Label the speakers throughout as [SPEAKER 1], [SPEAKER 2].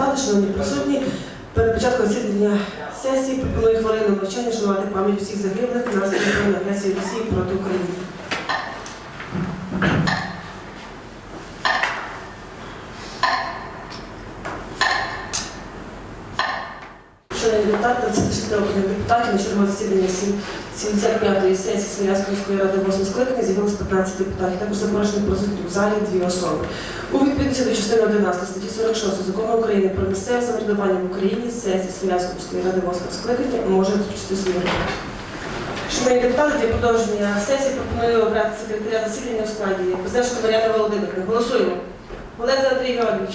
[SPEAKER 1] депутати, шановні присутні, перед початком засідання сесії пропоную хвилину мовчання шанувати пам'ять всіх загиблих збройної агресії Росії проти України. Шановні депутати, 36 народних депутатів на чергове засідання сім- 75-ї сесії Слов'янської міської ради 8 скликання з'явилось 15 депутатів. Також запрошені присутні в залі дві особи. У відповідності до частини 11 статті 46 Закону України про місцеве самоврядування в Україні сесії Слов'янської міської ради 8 скликання може розпочати свою роботу. Шановні депутати, для продовження сесії пропоную обрати секретаря засідання у складі Бездешко Мар'яна Володимирівна. Голосуємо. Олег Андрій Георгійович.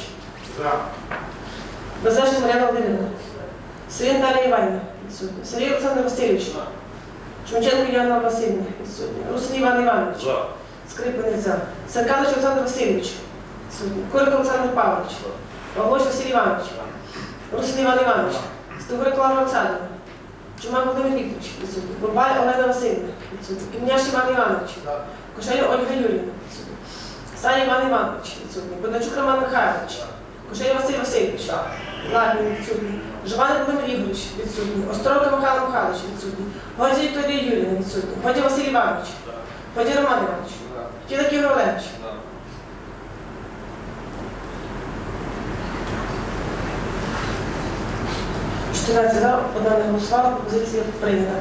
[SPEAKER 2] За.
[SPEAKER 1] Бездешко Мар'яна Володимирівна. Сергій Наталія Іванівна. Сергій Олександр Васильович. Чумаченко Яна Васильівна. Відсутня. Русин Іван Іванович.
[SPEAKER 2] За.
[SPEAKER 1] Скрипинець за. Сарканович Олександр Васильович. Відсутній. Корик Олександр Павлович. Павлович Василь Іванович. Русин Іван Іванович. Стугура Клара Олександрівна. Чумак Володимир Вікторович. Відсутній. Бурбаль Олена Васильівна. Відсутній. Кімняш Іван Іванович. Кошеля Ольга Юрівна. Саня Іван Іванович. Відсутній. Бондарчук Роман Михайлович. Кошеля Василь Васильович. Лагін відсутній. Жованик Володимир Ігорович. Відсутній. Островка Михайло Михайлович. Відсутній. Годзя Вікторія Юрівна. Відсутній. Годзя Василь Іванович. Годзя Роман Іванович. Тілик Ігор Олегович. Чотирнадцять за, одна не голосувала, пропозиція прийнята.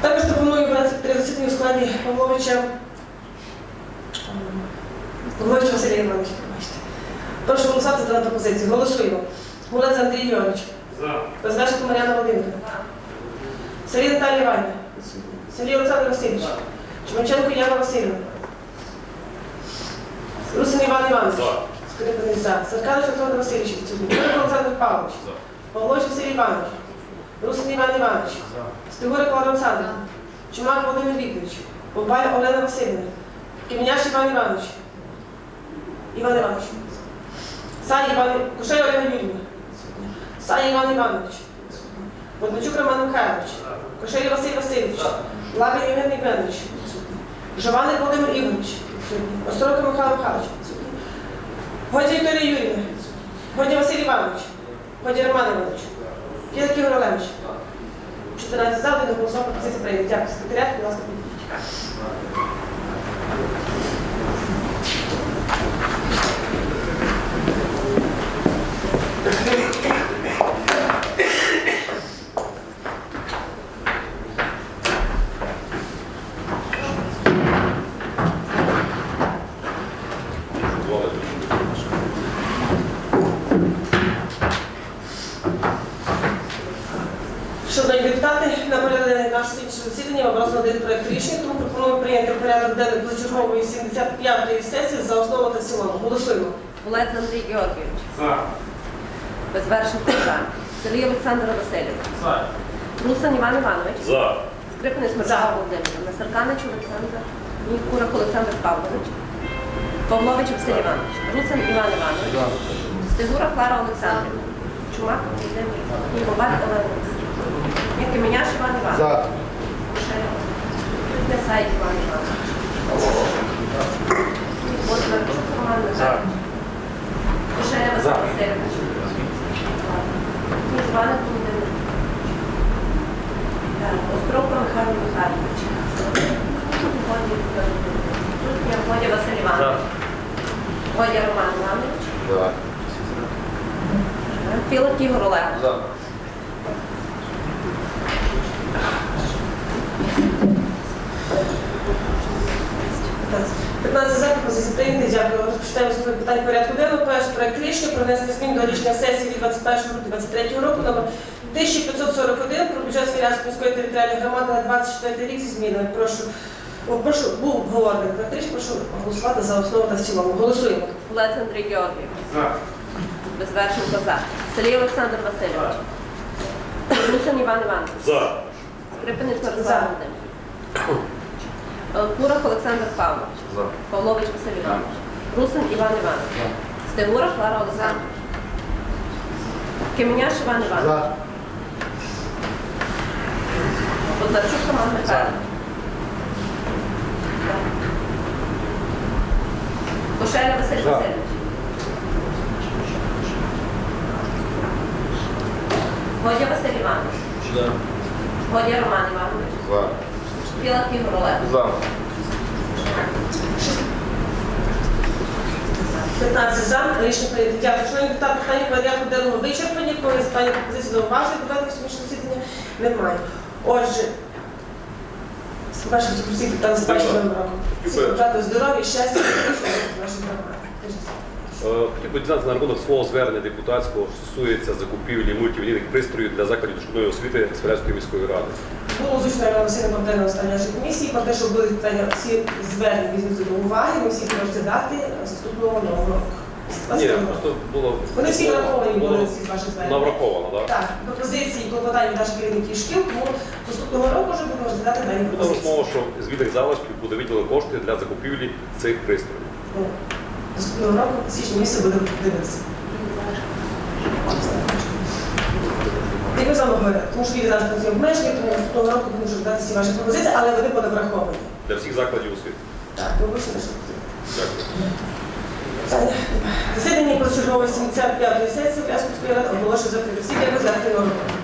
[SPEAKER 1] Також пропоную брати три засідання у складі Павловича. Павловича Василя Івановича. Прошу голосувати за дану пропозицію. Голосуємо. Гулець Андрій Георгійович.
[SPEAKER 2] За.
[SPEAKER 1] Безбешко Мар'яна Володимирівна. Сергій Наталія Іванівна. Сергій Олександр Васильович. Чумаченко Яна Васильівна. Русин Іван Іванович.
[SPEAKER 2] За.
[SPEAKER 1] Скрипаний за. Сарканович Олександр Васильович. відсутній. Олександр Павлович.
[SPEAKER 2] За.
[SPEAKER 1] Павлович Василь Іванович. Русин Іван Іванович. Стигура Клара Олександрівна. Чумак Володимир Вікторович. Бабай Олена Васильівна. Кім'яш Іван Іванович. Іван Іванович. Сай Іван Ольга Юрівна. Сай Іван Іванович. Бондарчук Роман Михайлович. Кошель Василь Васильович. Лапін Євген Євгенович. Жованик Володимир Ігорович. Островка Михайло Михайлович. Годя Вікторія Юрівна. Годя Василь Іванович. Годя Роман Іванович. Кілик Ігор Олегович. 14 за, один голосував, пропозиція прийнята. Дякую, секретаріат, будь ласка, підійдіть. Шановні депутати, на денний засідання образно один проект рішення, тому пропоную прийняти порядок денний позачергової 75-ї сесії за основу та цілому. Голосуємо.
[SPEAKER 3] Олег Андрій Георгійович.
[SPEAKER 2] За.
[SPEAKER 3] Безвершний за. Сергій Олександр Васильович.
[SPEAKER 2] За.
[SPEAKER 3] Русин Іван Іванович.
[SPEAKER 2] За.
[SPEAKER 3] Скрипинець Мирослава Володимирівна. Насарканич Олександр. Нікурак Олександр Павлович. Павлович Василь Іванович. Русин Іван Іванович. Стигура Клара Олександрівна. Чумак Володимир. Коваль Олег. Якименяш Іван Іванович.
[SPEAKER 4] За.
[SPEAKER 3] Несай Іван Іванович. Бондарчук Роман Михайлович. Кошеля Василь Васильович. Іванов Володимир. Так, Михайло Михайлович. Тут Водя Василь Іванович. Водя Роман Іванович. Філip Ігор Олегович.
[SPEAKER 1] 15 за пропозиції прийняти. Дякую. Розпочинаємо з питань порядку денного. Перший проект рішення про внесення змін до рішення сесії від 21 грудня 23 року номер 1541 про бюджет Свірянської міської територіальної громади на 24 рік зі змінами. Прошу, прошу, був обговорений проект рішення, прошу голосувати за основу та в цілому. Голосуємо.
[SPEAKER 3] Олег Андрій Георгійович.
[SPEAKER 2] За.
[SPEAKER 3] Безвершенко за. Сергій Олександр Васильович. Русин Іван Іванович.
[SPEAKER 2] За.
[SPEAKER 3] Скрипинець. Мирослав Володимирович. Курах Олександр Павлович.
[SPEAKER 4] За.
[SPEAKER 3] Павлович Василь Іванович. Русин Іван Іванович. Стегура Клара Олександровна. Кеміняш Іван Іванович. Бондарчук Роман Михайлович. Кошеля Василь
[SPEAKER 4] За.
[SPEAKER 3] Васильович. Годя Василь Іванович. Годя Роман Іванович.
[SPEAKER 2] За.
[SPEAKER 3] Білак Ігор Олег.
[SPEAKER 2] За.
[SPEAKER 1] 15 за. Рішення прийнято. Дякую. Шановні депутати, питання порядку денного вичерпані. Коли питання пропозиції зауважень, додаток сьогоднішнього засідання немає. Отже, Ваші всі питання з першим роком. Всі побажати здоров'я, щастя, і нашої громади.
[SPEAKER 4] Е, Хотів би дізнатися на рахунок свого звернення депутатського, що стосується закупівлі мультимедійних пристроїв для закладів дошкільної освіти Свердловської міської ради.
[SPEAKER 1] Було озвучено на Василем Богданом останньої нашої комісії про те, що були питання всі звернення візьмуться до уваги, ми всі можете дати наступного нового року.
[SPEAKER 4] Ні, просто було
[SPEAKER 1] Вони всі враховані були всі ваші звернення.
[SPEAKER 4] врахована, так?
[SPEAKER 1] Так, пропозиції клопотання наших керівників шкіл, тому наступного року вже будемо розглядати дані
[SPEAKER 4] Буде
[SPEAKER 1] пропозиції.
[SPEAKER 4] розмова, що з вільних залишків буде виділено кошти для закупівлі цих пристроїв.
[SPEAKER 1] Ну, Наступного року, в січні місяці будемо дивитися. Як ми з вами тому що їх зараз ці обмеження, тому того року можу дати всі ваші пропозиції, але вони будуть враховані.
[SPEAKER 4] Для всіх закладів освіти.
[SPEAKER 1] Так, ви вийшли, що.
[SPEAKER 4] Дякую.
[SPEAKER 1] Засідання позачергової 75-ї сесії Плясківської ради оголошую закрити. Всі дякую за активну роботу.